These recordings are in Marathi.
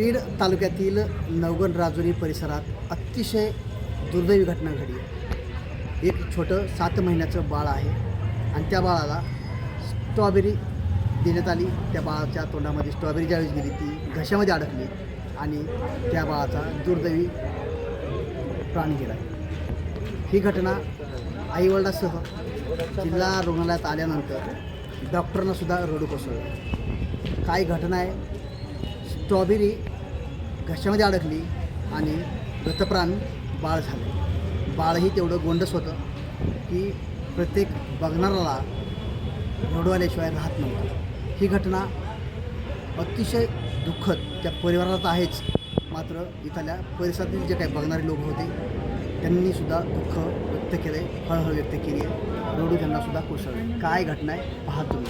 बीड तालुक्यातील नवगण राजुरी परिसरात अतिशय दुर्दैवी घटना घडली. एक छोटं सात महिन्याचं बाळ आहे आणि त्या बाळाला स्ट्रॉबेरी देण्यात आली. त्या बाळाच्या तोंडामध्ये स्ट्रॉबेरी ज्यावेळेस गेली ती घशामध्ये अडकली आणि त्या बाळाचा दुर्दैवी प्राण गेला. ही घटना आईवडिलासह जिल्हा रुग्णालयात आल्यानंतर डॉक्टरनासुद्धा रडू कोसळलं. काय घटना आहे? स्ट्रॉबेरी घशामध्ये अडकली आणि गतप्राण बाळ झालं. बाळही तेवढं गोंडस होतं की प्रत्येक बघणाऱ्याला रडवाल्याशिवाय राहत नव्हतं. ही घटना अतिशय दुःखद त्या परिवाराला तर आहेच. मात्र इथल्या परिसरातील जे काही बघणारे लोक होते त्यांनी सुद्धा दुःख व्यक्त केलं आहे हळहळ व्यक्त केली आहे. रडू त्यांनासुद्धा कोसळलं काय घटना आहे पाहतो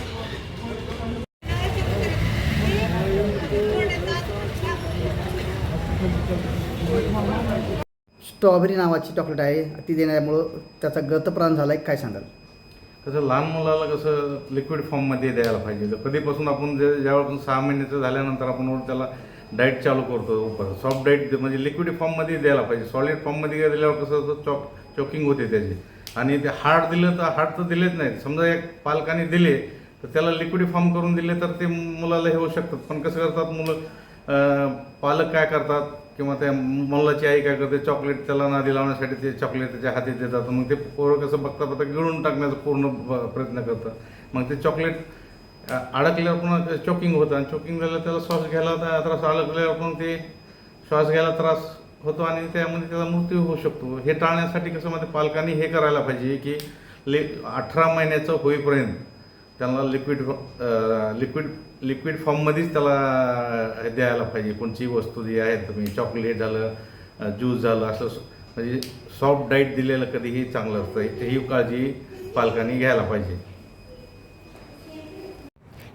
स्ट्रॉबेरी नावाची चॉकलेट आहे. ती देण्यामुळं त्याचा गतप्राण झाला आहे. काय सांगाल? कसं लहान मुलाला कसं लिक्विड फॉर्ममध्ये द्यायला पाहिजे. कधीपासून आपण जे ज्यावेळेपासून सहा महिन्याचं झाल्यानंतर आपण त्याला डाएट चालू करतो सॉफ्ट डाएट म्हणजे लिक्विड फॉर्ममध्ये द्यायला पाहिजे. सॉलिड फॉर्ममध्ये दिल्यावर कसं चॉक चॉकिंग होते त्याची. आणि ते हार्ड दिलं तर हार्ड तर दिलेच नाहीत. समजा एक पालकाने दिले तर त्याला लिक्विड फॉर्म करून दिले तर ते मुलाला हे होऊ शकतात. पण कसं करतात मुलं? पालक काय करतात? किंवा त्या मल्लाची आई काय करते चॉकलेट त्याला नादी लावण्यासाठी ते चॉकलेट त्याच्या हाती देतात. मग ते पोरं कसं बघता बघता गिळून टाकण्याचा पूर्ण प्रयत्न करतं मग ते चॉकलेट अडकल्यावर पुन्हा चॉकिंग होतं आणि चॉकिंग झालं त्याला श्वास घ्यायला त्रास अडकल्यावर पण ते श्वास घ्यायला त्रास होतो आणि त्यामध्ये त्याचा मृत्यू होऊ शकतो. हे टाळण्यासाठी कसं मध्ये पालकांनी हे करायला पाहिजे की ले अठरा महिन्याचं होईपर्यंत त्यांना लिक्विड लिक्विड लिक्विड फॉर्ममध्येच त्याला द्यायला पाहिजे. कोणची वस्तू जी आहे तुम्ही चॉकलेट झालं ज्यूस झालं असं स- म्हणजे सॉफ्ट डाईट दिलेलं कधीही चांगलं असतं. ही काळजी पालकांनी घ्यायला पाहिजे.